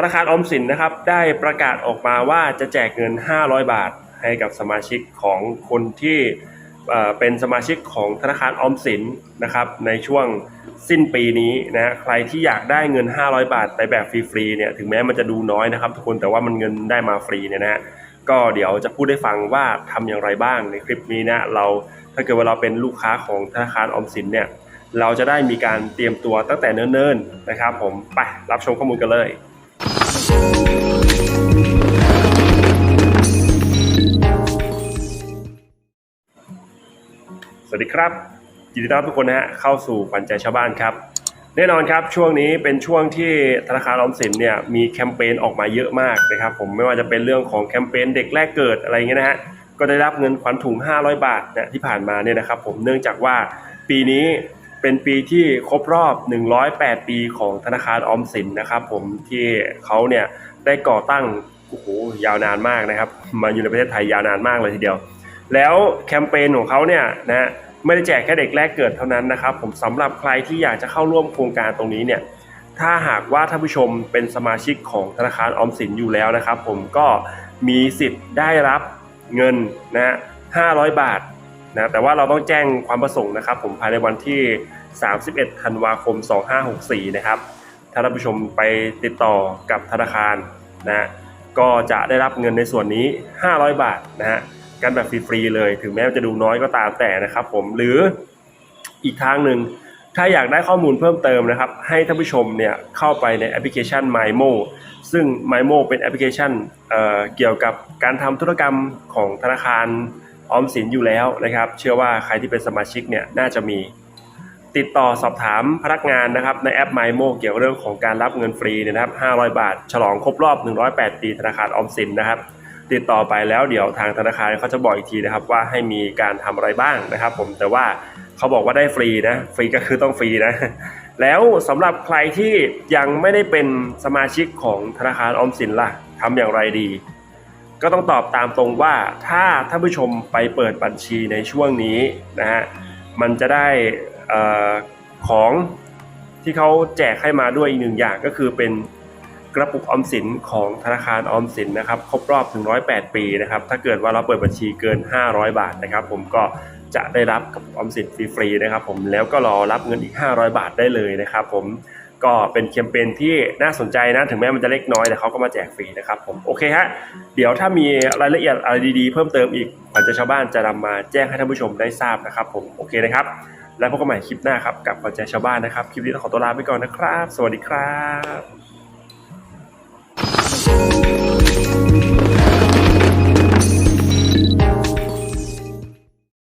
ธนาคารออมสินนะครับได้ประกาศออกมาว่าจะแจกเงิน 500 บาทให้กับสมาชิกของคนที่เป็นสมาชิกของธนาคารออมสินนะครับในช่วงสิ้นปีนี้นะใครที่อยากได้เงิน 500 บาทไปแบบฟรีๆเนี่ยถึงแม้มันจะดูน้อยนะครับทุกคนแต่ว่ามันเงินได้มาฟรีเนี่ยนะก็เดี๋ยวจะพูดให้ฟังว่าทำอย่างไรบ้างในคลิปนี้นะเราถ้าเกิดว่าเราเป็นลูกค้าของธนาคารออมสินเนี่ยเราจะได้มีการเตรียมตัวตั้งแต่เนิ่นๆนะครับ ผมไปรับชมข้อมูลกันเลย สวัสดีครับยินดีต้อนรับทุกคนนะฮะเข้าสู่ปันใจชาวบ้านครับ แน่นอนครับช่วงนี้เป็นช่วงที่ธนาคารออมสินเนี่ยมีแคมเปญออกมาเยอะมากนะครับผมไม่ว่าจะเป็นเรื่องของแคมเปญเด็กแรกเกิดอะไรเงี้ยนะฮะก็ได้รับเงินขวัญถุง 500 บาทนะที่ผ่านมาเนี่ยนะครับผมเนื่องจากว่าปีนี้ เป็นปีที่ครบรอบ 108 ปีของธนาคารออมสินนะครับ ผมที่เขาเนี่ยได้ก่อตั้งโอ้โหยาวนานมากนะครับ มาอยู่ในประเทศไทยยาวนานมากเลยทีเดียว แล้วแคมเปญของเขาเนี่ยนะไม่ได้แจกแค่เด็กแรกเกิดเท่านั้นนะครับ ผมสำหรับใครที่อยากจะเข้าร่วมโครงการตรงนี้เนี่ยถ้าหากว่าท่านผู้ชมเป็นสมาชิกของธนาคารออมสินอยู่แล้วนะครับ ผมก็มีสิทธิ์ได้รับเงินนะ500 บาท นะแต่ว่าเราต้องแจ้งความประสงค์นะครับ ผมภายในวันที่ 31 ธันวาคม 2564 นะครับถ้าท่านผู้ชมไปติดต่อกับธนาคารนะก็จะได้รับเงินในส่วนนี้ 500 บาทนะฮะกันแบบฟรีๆเลย ถึงแม้จะดูน้อยก็ตามแต่นะครับ ผมหรืออีกทางหนึ่งถ้าอยากได้ข้อมูลเพิ่มเติมนะครับ ให้ท่านผู้ชมเนี่ยเข้าไปในแอปพลิเคชัน MyMo ซึ่ง MyMo เป็นแอปพลิเคชันเเกี่ยวกับการทำธุรกรรมของธนาคาร ออมสินอยู่แล้วนะครับ เชื่อว่าใครที่เป็นสมาชิกเนี่ยน่าจะมีติดต่อสอบถามพนักงานนะครับในแอป MyMo เกี่ยวกับเรื่องของการรับเงินฟรีนะครับ 500 บาท ฉลองครบรอบ 108 ปีธนาคารออมสินนะครับ ติดต่อไปแล้วเดี๋ยวทางธนาคารเขาจะบอกอีกทีนะครับว่าให้มีการทำอะไรบ้างนะครับ ผมแต่ว่าเขาบอกว่าได้ฟรีนะฟรีก็คือต้องฟรีนะแล้วสำหรับใครที่ยังไม่ได้เป็นสมาชิกของธนาคารออมสินล่ะทำอย่างไรดี ก็ต้องตอบตามตรงว่าถ้าท่านผู้ชมไปเปิดบัญชีในช่วงนี้นะฮะมันจะได้ของที่เขาแจกให้มาด้วยอีกหนึ่งอย่างก็คือเป็นกระปุกออมสินของธนาคารออมสินนะครับครบรอบถึง108 ปีนะครับถ้าเกิดว่าเราเปิดบัญชีเกิน 500 บาทนะครับ ผมก็จะได้รับกระปุกออมสินฟรีๆนะครับ ผมแล้วก็รอรับเงินอีก 500 บาทได้เลยนะครับ ผม ก็เป็นแคมเปญที่น่าสนใจนะ ถึงแม้มันจะเล็กน้อย แต่เขาก็มาแจกฟรีนะครับผมโอเคฮะเดี๋ยวถ้ามีรายละเอียดอะไรดีๆ เพิ่มเติมอีกขวัญใจชาวบ้านจะนำมาแจ้งให้ท่านผู้ชมได้ทราบนะครับผมโอเคนะครับ แล้วพบกันใหม่คลิปหน้าครับกับขวัญใจชาวบ้านนะครับ คลิปนี้ต้องขอตัวลาไปก่อนนะครับ สวัสดีครับ